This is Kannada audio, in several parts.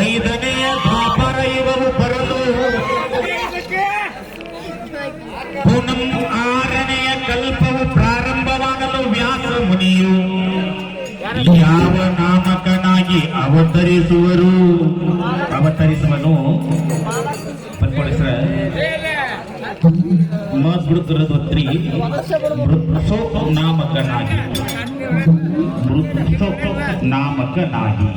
ಐದನೆಯ ಪಾಪರ ಇವರು ಬರಲು. ಪುನಂ ಆರನೆಯ ಕಲ್ಪವು ಪ್ರಾರಂಭವಾಗಲು ವ್ಯಾಸ ಮುನಿಯು. ಯಾವ ನಾಮಕನಾಗಿ ಅವತರಿಸುವರು? ಅವತರಿಸುವನು. ಮೃದ್ರದ್ವತ್ರಿ ಮೃತ್ಸೋ ನಾಮಕನಾಗಿ. ಮೃತ್ಸೋ ನಾಮಕನಾಗಿ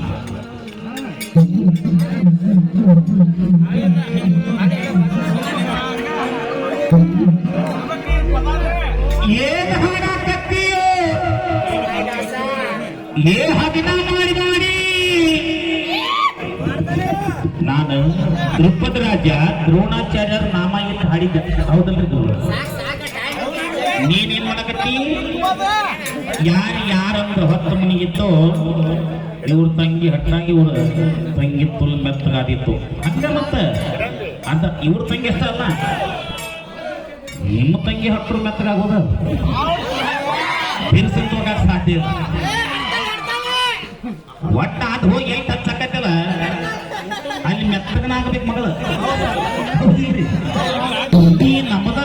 ಏನ್ ಹಾಡಾಕತ್ತೀಯೋ ಏ ಮಾಡಿ ನಾನು ದೃಪದ ರಾಜ, ದ್ರೋಣಾಚಾರ್ಯರ ನಾಮ ಇಲ್ಲಿ ಹಾಡಿದ್ದೆ? ಹೌದಲ್ರಿ ಗುರು. ನೀನೇನ್ ಮಾಡಕತ್ತಿ? ಯಾರು ಯಾರಂದ್ರೆ ಹೊತ್ತು ಮನಿಗಿತ್ತು? ಇವ್ರ ತಂಗಿ ಹಟ್ಟಾಗಿ ಇವ್ರ ತಂಗಿ ತುಲ್ ಮೆತ್ತಗಾದಿತ್ತು. ಹಂಗ ಮತ್ತ? ಅಂತ ಇವ್ರ ತಂಗಿ ಅಷ್ಟ ಅಲ್ಲ. ನಿಮ್ಮ ತಂಗಿ ಹಟ್ಟರು ಮೆತ್ತಗಾಗೋದ? ಹೋಗಾಕ ಸಾಧ್ಯ ಒಟ್ಟ ಅದು ಹೋಗಿ ಎಲ್ಲಿ ಟಚ್ ಅಲ್ಲಿ ಮೆತ್ತಗನಾಗಬೇಕು ಮಗಳು? ಈ ನಮ್ಮದ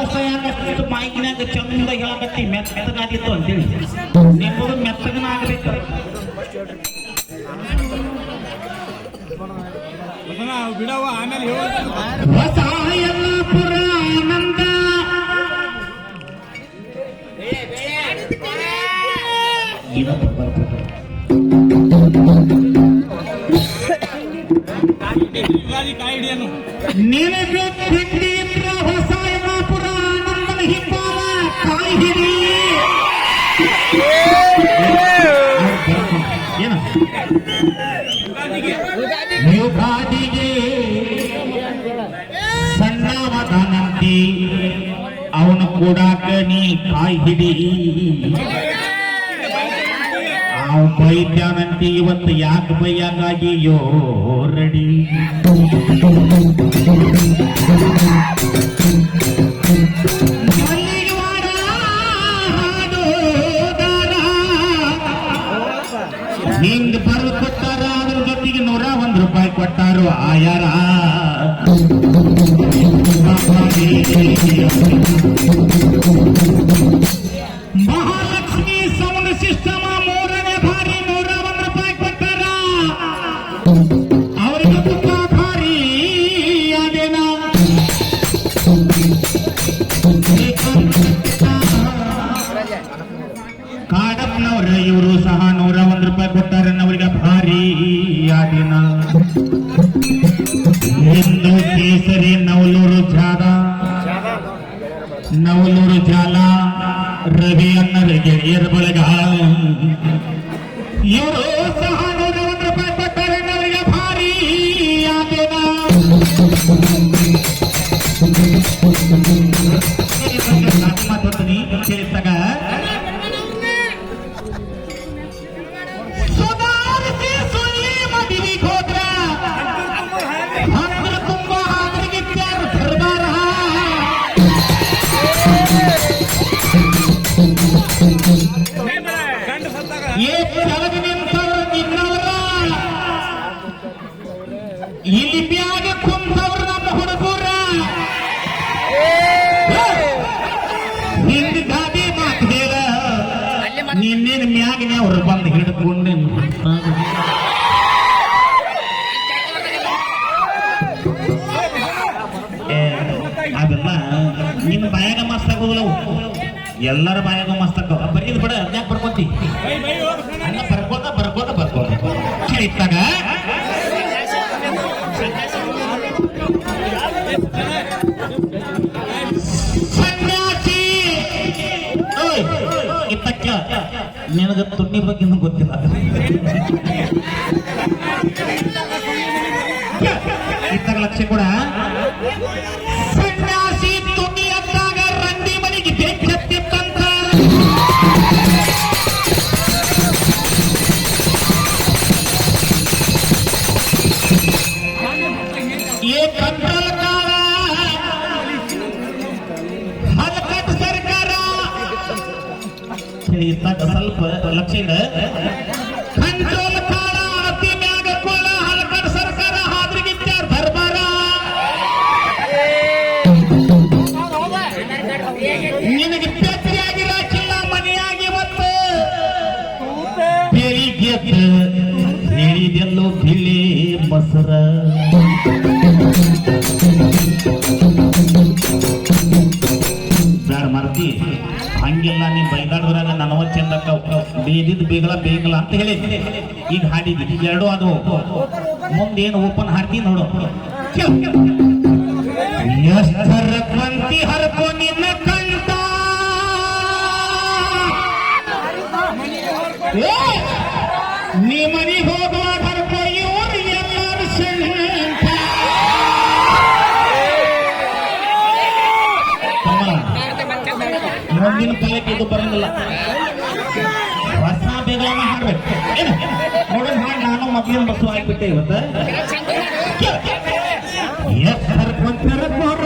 ಮಾಹಿತಿನಾಗ ಚಂದ ಹೇಳಕತ್ತಿ, ಮೆತ್ತಗಾದಿತ್ತು ಅಂತೇಳಿ. ಬಿಡವ ಆಮೇಲೆ ಹೇಳೋದು ಹೊಸಾಯನಪುರ ಆನಂದ. ಯುಗಾದಿಗೆ ಸಣ್ಣವದನಂತಿ ಅವನ ಕೂಡಾಕ ನೀ ಕಾಯಿ ಹಿಡಿ ಅವ್ ಬೈದ್ಯಾನಂತಿ ಇವತ್ತು ಯಾಕೆ ಬೈಯಾಗಾಗಿಯೋ ರೆಡಿ ಮಲ್ಲಿಗೆವಾಡ ಹಾಡೋದಾರ ಹಿಂಗ್ ಬರೆದು ಕೊಟ್ಟಾರ ಅದ್ರ ಜೊತೆಗೆ ನೂರ ಒಂದ್ ರೂಪಾಯಿ ಕೊಟ್ಟಾರು ಆಯಾರ. ಮಹಾಲಕ್ಷ್ಮಿ ಸೌಂಡ್ ಸಿಸ್ಟಮ್ ಮೂರನೇ ಬಾರಿ ನೂರ ಒಂದ್ ರೂಪಾಯಿ ಕೊಟ್ಟಾರ. ಅವರಿಗೆ ತುಂಬಾ ಭಾರಿ ಅದೇನ ಕಾಡಪ್ಪನವ್ರ, ಇವರು ಸಹ ನೂರ ಒಂದ್ ರೂಪಾಯಿ ಕೊಟ್ಟಾರ ನವಲೂರು ಜಾಲ ರವಿ ಅನ್ನರ ಗೆಳೆಯರ ಬಳಗ ಇವರು ಸಹ ನೂರ ಒಂದ್ ರೂಪಾಯಿ ಕೊಟ್ಟಾರ ಅವರಿಗೆ ಭಾರಿ ಆದಿನ ಅವ್ರು ಬಂದು ಹಿಡ್ಕೊಂಡು ಏ, ಅದೆಲ್ಲ ನಿನ್ನ ಬಾಯಾಗ ಮಸ್ತ್ ಆಗೋದಿಲ್ಲ. ಎಲ್ಲರ ಬಾಯಾಗ ಮಸ್ತ್ ಆಗ ಬಡ ಇದು ಬಿಡ ಅದ್ಯಾಕೆ ಬರ್ಕೊಂತಿ. ಬರ್ಕೋತ ಬರ್ಕೋತ ಬರ್ಕೋತ ಕೇಳಿತ್ತಾಗ ನಿನಗ ತುಣ್ಣಿ ಬಗ್ಗೆ ಗೊತ್ತಿಲ್ಲ. ಇತ್ತಾಗ ಲಕ್ಷ ಕೂಡ. ಹೇಳಿ ಸ್ವಲ್ಪ ಲಕ್ಷಣ ಕಂಟ್ರೋಲ್ ಕಾಳ ಅತಿ ಸರ್ಕಾರ ಹಾದ್ರಿಗಿತ್ತ ದರ್ಬಾರ ನಿನಗೆ ಪೇತ್ರಿ ಮತ್ತು ಬೇರಿ ಗೆದ್ದ ನೀಡಿದೆಲ್ಲೋ ಹಂಗಿಲ್ಲ ನೀ ಬೈದಾಡದ್ರಾಗ ನನವ ಚಂದಕ್ಕ ಬೇದಿದ್ ಬೇಗಲ ಬೇಗಲ ಅಂತ ಹೇಳಿದ್ದೆ ಈಗ ಹಾಡಿದ್ವಿ ಎರಡು ಅದು. ಮುಂದೇನ್ ಓಪನ್ ಹಾಡ್ತಿ ನೋಡು. ಎಷ್ಟರ ಹರಕೋ ನಿನ್ನ ಮುಂದಿನ ಕಾಲಕ್ಕೆ ಇದು ಬರಂಗಿಲ್ಲ. ಹೊಸ ಬೇಗನ ಹಾಡ್ಬೇಕು ಏನು? ನೋಡೋಣ ಹಾಡು ನಾನು ಮೊದಲಿನ ಬಸ್ಸು ಹಾಕ್ಬಿಟ್ಟೆ ಇವತ್ತು. ಕೊಂಚರ ಕೋರೋ